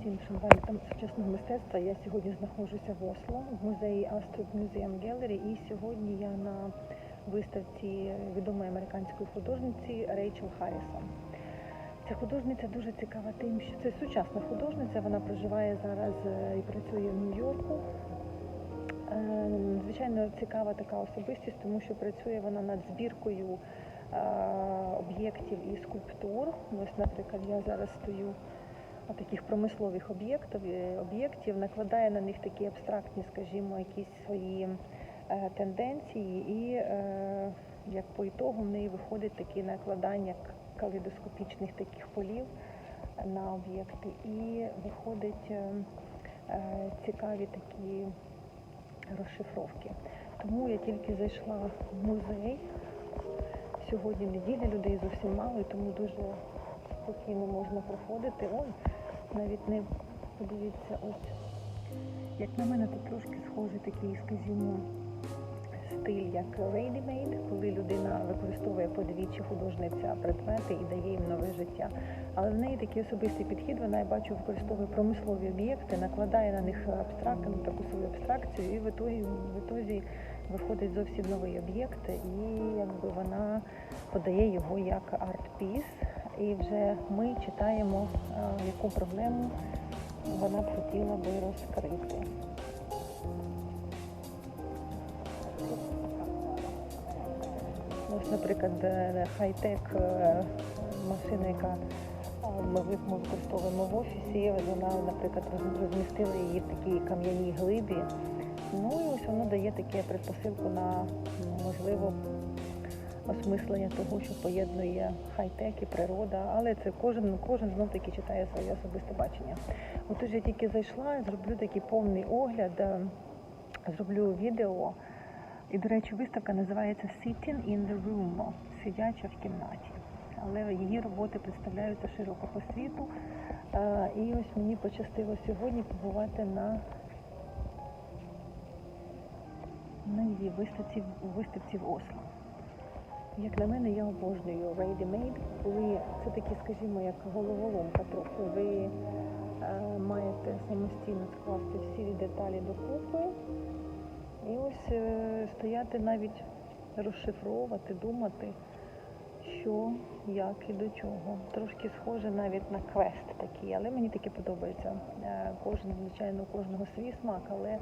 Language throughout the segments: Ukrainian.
всім шанувальникам сучасного мистецтва. Я сьогодні знаходжуся в Осло в музеї Astrup Museum Gallery і сьогодні я на виставці відомої американської художниці Рейчел Харрісон. Ця художниця дуже цікава тим, що це сучасна художниця. Вона проживає зараз е, і працює в Нью-Йорку. Е, Звичайно, цікава така особистість, тому що працює вона над збіркою е, об'єктів і скульптур. Ось, наприклад, я зараз стою таких промислових об'єктів, е, об'єктів, накладає на них такі абстрактні, скажімо, якісь свої е, тенденції, і е, як по ітогу в неї виходить такі накладання калейдоскопічних таких полів на об'єкти, і виходить цікаві такі розшифровки. Тому я тільки зайшла в музей. Сьогодні неділя, людей зовсім мало, і тому дуже спокійно можна проходити. Ой, навіть не подивіться, ось. Як на мене, тут трошки схожий такий, скажімо, стиль, як ready-made, коли людина використовує подвічі художниця предмети і дає їм нове життя. Але в неї такий особистий підхід, вона я бачу, використовує промислові об'єкти, накладає на них абстрактну таку свою абстракцію, і в ітогі, в ітозі виходить зовсім новий об'єкт, і якби вона подає його як арт-піс. І вже ми читаємо, е, яку проблему вона б хотіла би розкрити. Ось, наприклад, е, хай-тек е, машина, яка ми використовуємо в офісі, вона, наприклад, розмістила її в такій кам'яній глибі. Ну і ось воно дає таке предпосилку на можливо осмислення того, що поєднує хай-тек і природа, але це кожен, кожен знов таки читає своє особисте бачення. Отож я тільки зайшла, зроблю такий повний огляд, е, зроблю відео. І, до речі, виставка називається Sitting in the Room сидяча в кімнаті. Але її роботи представляються широко по світу. Е, І ось мені пощастило сьогодні побувати на, на її виставці, виставці в Осло. Як на мене, я обожнюю ready-made, коли це такі, скажімо, як головоломка трохи. Ви е, маєте самостійно скласти всі деталі докупи. І ось е, стояти навіть розшифровувати, думати, що, як і до чого. Трошки схоже навіть на квест такий, але мені таке подобається. Е, Кожен, звичайно, у кожного свій смак, але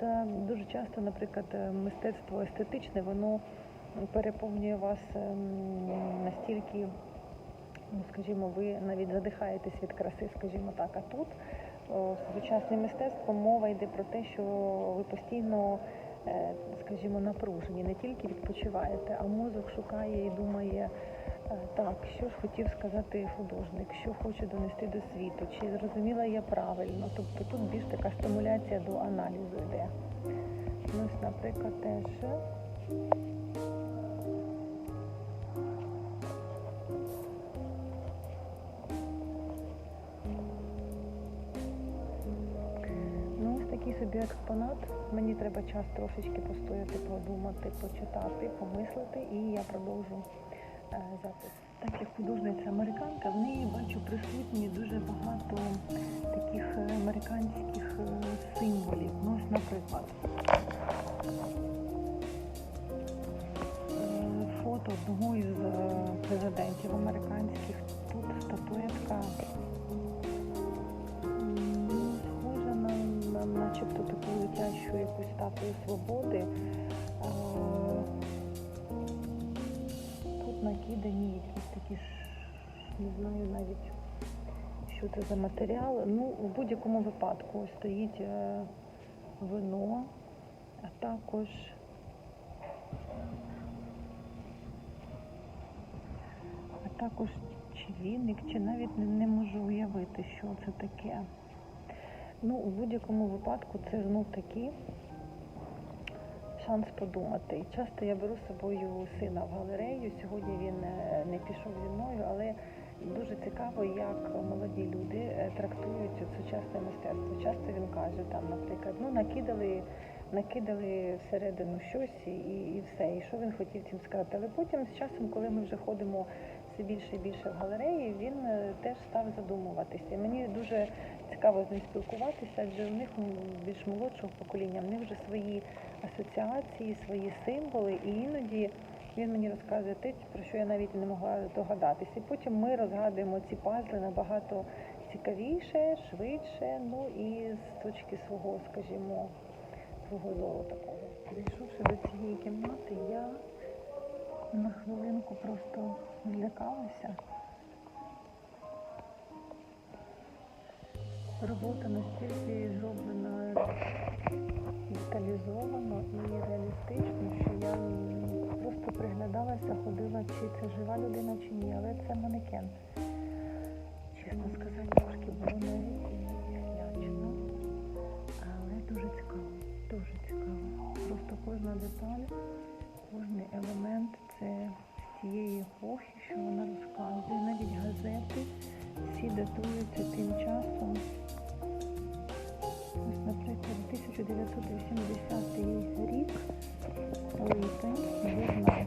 за дуже часто, наприклад, е, мистецтво естетичне, воно переповнює вас ем, настільки, ну скажімо, ви навіть задихаєтесь від краси, скажімо так. А тут сучасне мистецтво мова йде про те, що ви постійно, е, скажімо, напружені, не тільки відпочиваєте, а мозок шукає і думає, е, так, що ж хотів сказати художник, що хоче донести до світу, чи зрозуміла я правильно. Тобто тут більш така стимуляція до аналізу йде. Ось, наприклад, теж. Такий собі експонат. Мені треба час трошечки постояти, подумати, почитати, помислити, і я продовжу е, запис. Так як художниця американка, в неї бачу присутні дуже багато таких американських е, символів. Ну, ось, наприклад, е, фото одного із президентів американських. Тут статуетка якусь статую свободи. Е, Тут накидані якісь такі ж, не знаю навіть, що це за матеріал. Ну, в будь-якому випадку стоїть е, вино, а також а також чи віник, чи навіть не, можу уявити, що це таке. Ну, у будь-якому випадку це знов таки шанс подумати. Часто я беру з собою сина в галерею. Сьогодні він е, не пішов зі мною, але дуже цікаво, як молоді люди е, трактують сучасне мистецтво. Часто він каже, там, наприклад, ну накидали, накидали всередину щось і, і все. І що він хотів цим сказати. Але потім з часом, коли ми вже ходимо все більше і більше в галереї, він е, теж став задумуватися. Мені дуже цікаво з ним спілкуватися, адже у них більш молодшого покоління, в них вже свої асоціації, свої символи, і іноді він мені розказує те, про що я навіть не могла догадатися. І потім ми розгадуємо ці пазли набагато цікавіше, швидше, ну і з точки свого, скажімо, свого зору такого. Зайшовши до цієї кімнати, я на хвилинку просто злякалася. Робота настільки зроблена деталізовано і реалістично, що я просто приглядалася, ходила, чи це жива людина, чи ні, але це манекен. Чесно сказати, трошки було навіть. Але дуже цікаво, дуже цікаво. Просто кожна деталь, кожен елемент це з тієї епохи, що вона розказує. Навіть газети всі датуються тим часом. Наприклад, 1980 рік, липень, журнал.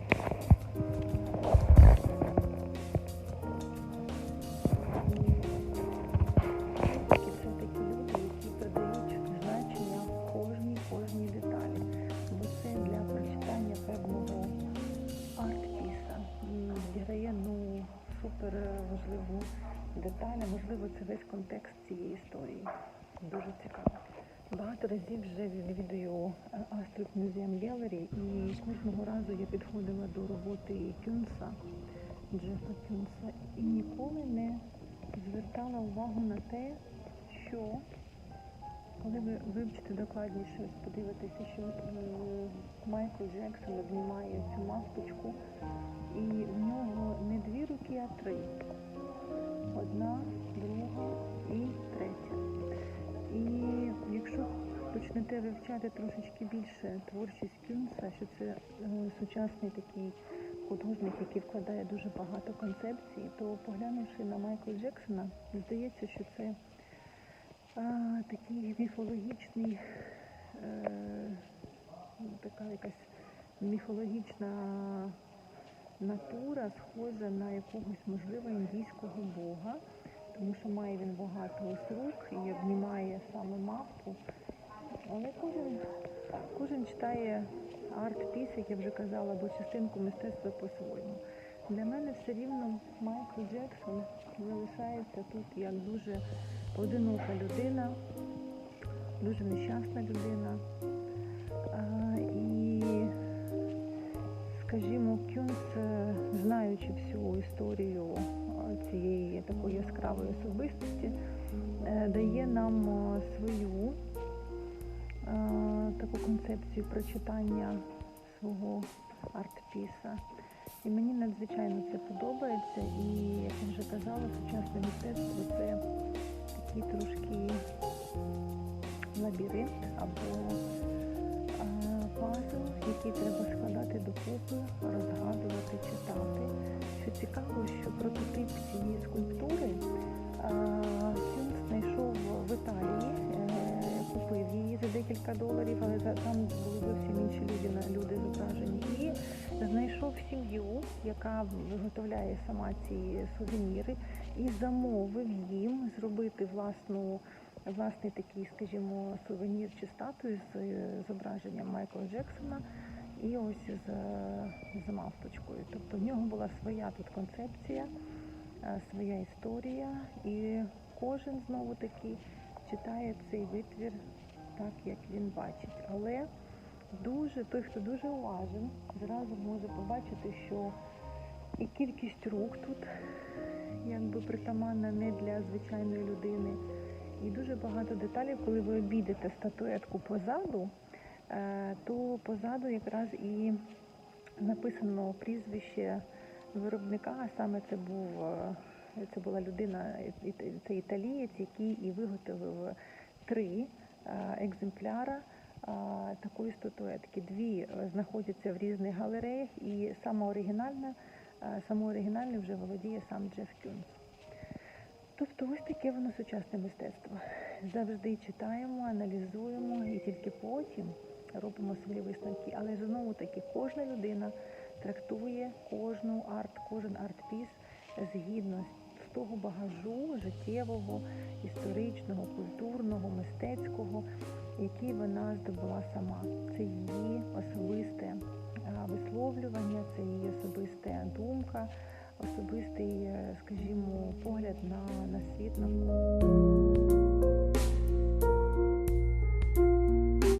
Важливу деталь. Можливо, це весь контекст цієї історії. Дуже цікаво. Багато разів вже відвідую е, Astroc Museum Gallery і кожного разу я підходила до роботи Кюнса, Джефа Кюнса, і ніколи не звертала увагу на те, що коли ви вивчите докладніше, подивитеся, що е, Майкл Джексон обнімає цю мавпочку, і в нього не дві руки, а три. Одна, друга і третя. І якщо почнете вивчати трошечки більше творчість Кюнса, що це е, сучасний такий художник, який вкладає дуже багато концепцій, то поглянувши на Майкла Джексона, здається, що це а, такий міфологічний, е, така якась міфологічна натура, схожа на якогось, можливо, індійського бога, тому що має він багато рук і обнімає саме мавпу. Але кожен, кожен читає арт-піс, як я вже казала, або частинку мистецтва по-своєму. Для мене все рівно Майкл Джексон залишається тут як дуже одинока людина, дуже нещасна людина. А, і, скажімо, Кюнс, е, знаючи всю історію цієї такої яскравої особистості, е, дає нам е, свою е, таку концепцію прочитання свого арт-піса. І мені надзвичайно це подобається. І, як я вже казала, сучасне мистецтво це такий трошки лабіринт або пазл, який треба складати докупи, розгадувати, читати. Що цікаво, що прототип цієї скульптури Кюнс знайшов в Італії, е, купив її за декілька доларів, але там були зовсім інші люди, люди зображені. І знайшов сім'ю, яка виготовляє сама ці сувеніри, і замовив їм зробити власну, власний такий, скажімо, сувенір чи статую з е, зображенням Майкла Джексона і ось з, е, з мавпочкою. Тобто в нього була своя тут концепція, е, своя історія, і кожен знову таки читає цей витвір так, як він бачить. Але дуже той, хто дуже уважен, зразу може побачити, що і кількість рук тут якби притаманна не для звичайної людини. І дуже багато деталей, коли ви обійдете статуетку позаду, то позаду якраз і написано прізвище виробника, а саме це був е, це була людина, це італієць, який і виготовив три е, екземпляра е, такої статуетки. Дві е, знаходяться в різних галереях, і сама оригінальна, е, саме оригінальне вже володіє сам Джеф Кюнс. Тобто ось таке воно сучасне мистецтво. Завжди читаємо, аналізуємо і тільки потім робимо свої висновки. Але знову таки кожна людина трактує кожну арт, кожен арт-піс згідно з того багажу життєвого, історичного, культурного, мистецького, який вона здобула сама. Це її особисте висловлювання, це її особиста думка, особистий, е, скажімо, погляд на, на світ навколо.